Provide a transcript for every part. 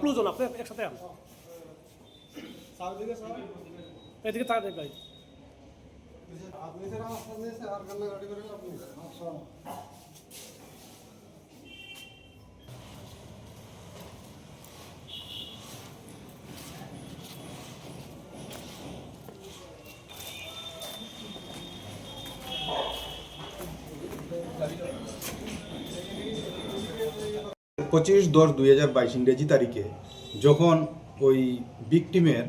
Close হন আপনি একসাথে আন এদিকে তার ভাই আপনি ছাড়া আপনার স্যার আর কান্নাকাটি করে আপনি পঁচিশ দশ দুই হাজার বাইশ ইংরেজি তারিখে যখন ওই বিকটিমের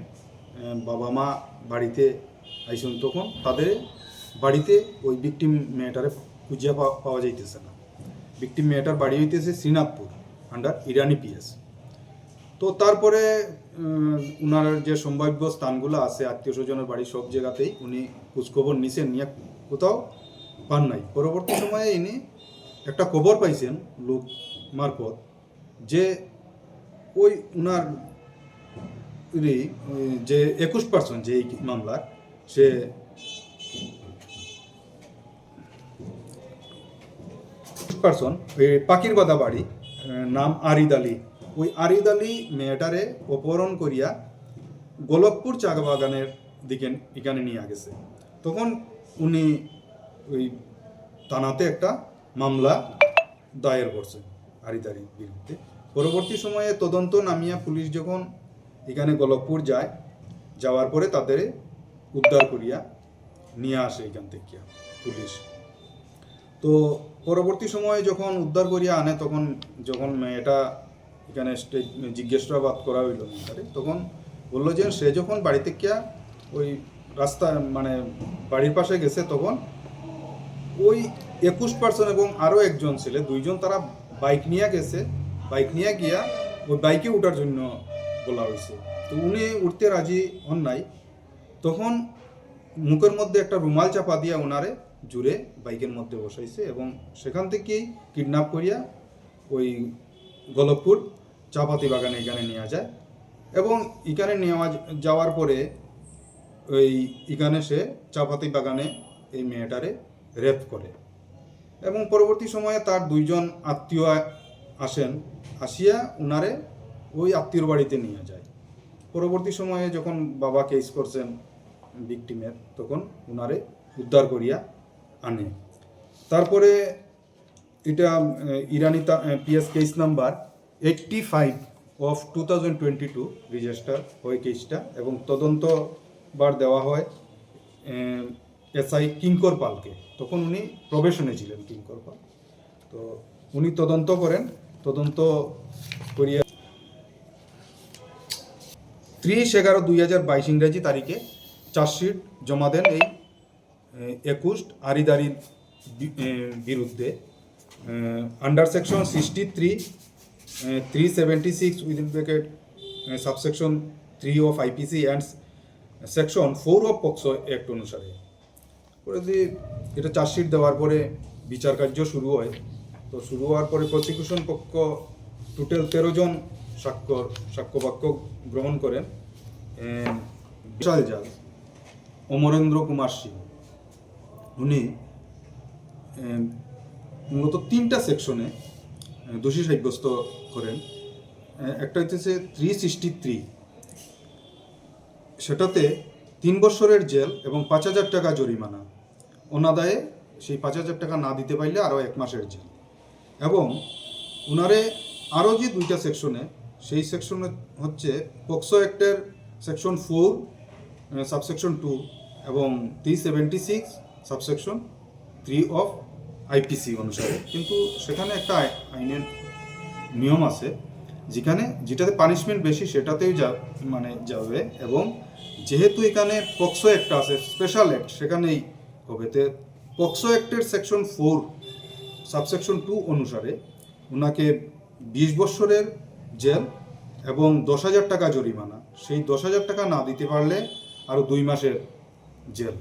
বাবা মা বাড়িতে আইসন তখন তাদের বাড়িতে ওই বিকটিম মেয়েটারে খুঁজিয়া পাওয়া যাইতেছে না। বিকটিম মেয়েটার বাড়ি হইতেছে শ্রীনাথপুর আন্ডার ইরানি পিএস। তো তারপরে উনার যে সম্ভাব্য স্থানগুলো আছে, আত্মীয় স্বজনের বাড়ি সব জায়গাতেই উনি খোঁজখবর নিছেন, নিয়ে কোথাও পান নাই। পরবর্তী সময়ে ইনি একটা খবর পাইছেন লোক মারফত। যে ওই উনার যে একুশ পার্সেন্ট যে এই মামলার, সে পার্সন পাখির বাদা বাড়ি নাম আরিদ আলী। ওই আরিদ আলী মেয়েটারে অপহরণ করিয়া গোলকপুর চা বাগানের দিকে এখানে নিয়ে গেছে। তখন উনি ওই থানাতে একটা মামলা দায়ের করছে আরিদ আলীর বিরুদ্ধে। পরবর্তী সময়ে তদন্ত নামিয়া পুলিশ যখন এখানে গোলকপুর যায়, যাওয়ার পরে তাদের উদ্ধার করিয়া নিয়ে আসে এখান থেকে পুলিশ। তো পরবর্তী সময়ে যখন উদ্ধার করিয়া আনে, তখন যখন মেয়েটা এখানে জিজ্ঞাসাবাদ করা হইল তখন বলল যে সে যখন বাড়ি থেকে ওই রাস্তা মানে বাড়ির পাশে গেছে, তখন ওই একুশ পার্সেন্ট এবং আরও একজন ছেলে, দুইজন তারা বাইক নিয়ে গেছে। বাইক নিয়ে গিয়া ওই বাইকে ওঠার জন্য বলা হয়েছে। তো উনি উঠতে রাজি হন নাই। তখন মুখের মধ্যে একটা রুমাল চাপা দিয়া ওনারে জুড়ে বাইকের মধ্যে বসাইছে এবং সেখান থেকেই কিডন্যাপ করিয়া ওই গোলকপুর চাপাতি বাগানে এখানে নেওয়া যায় এবং এখানে নেওয়া যাওয়ার পরে ওই এখানে সে চাপাতি বাগানে এই মেয়েটারে রেপ করে। এবং পরবর্তী সময়ে তার দুইজন আত্মীয় আসেন, আসিয়া উনারে ওই আত্মীয়র বাড়িতে নিয়ে যায়। পরবর্তী সময়ে যখন বাবা কেস করছেন ভিকটিমের তখন উনারে উদ্ধার করিয়া আনে। তারপরে এটা ইরানি PS case number eighty five of two thousand twenty two register হয় কেসটা এবং তদন্ত বার দেওয়া হয় এসআই কিঙ্কর পালকে। তখন উনি প্রবেশনে ছিলেন কিঙ্কর পাল। তো উনি তদন্ত করেন। তদন্ত করিয়া ত্রিশ এগারো দুই হাজার বাইশ ইংরেজি তারিখে চার্জশিট জমা দেন এই একুশ আরিদারির বিরুদ্ধে। Under section sixty three three seventy six within bracket subsection three of IPC and section four of POCSO act অনুসারে। পরে যদি এটা চার্জশিট দেওয়ার পরে বিচার কার্য শুরু হয়। তো শুরু হওয়ার পরে প্রসিকিউশন পক্ষ টোটাল তেরো জন সাক্ষর সাক্ষ্য বাক্য গ্রহণ করেন। বিশাল জাল। অমরেন্দ্র কুমার সিং। উনি মূলত তিনটা সেকশনে দোষী সাব্যস্ত করেন। একটা হচ্ছে থ্রি সিক্সটি থ্রি সেটাতে তিন বছরের জেল এবং পাঁচ হাজার টাকা জরিমানা। অনাদায়ে সেই পাঁচ হাজার টাকা না দিতে পারলে আরও এক মাসের জেল। এবং উনারে আরও যে দুইটা সেকশনে, সেই সেকশনে হচ্ছে পক্সো অ্যাক্টের সেকশন ফোর সাবসেকশন টু এবং three seventy six, subsection three of IPC অনুসারে। কিন্তু সেখানে একটা আই- আইনের নিয়ম আছে যেখানে যেটাতে পানিশমেন্ট বেশি, সেটাতেই যা মানে যাবে এবং যেহেতু এখানে পক্সো একটা আছে স্পেশাল অ্যাক্ট সেখানেই হবে। তে পক্সো অ্যাক্টের সেকশন ফোর সাবসেকশন টু অনুসারে ওনাকে বিশ বছরের জেল এবং দশ হাজার টাকা জরিমানা। সেই দশ হাজার টাকা না দিতে পারলে আরও দুই মাসের জেল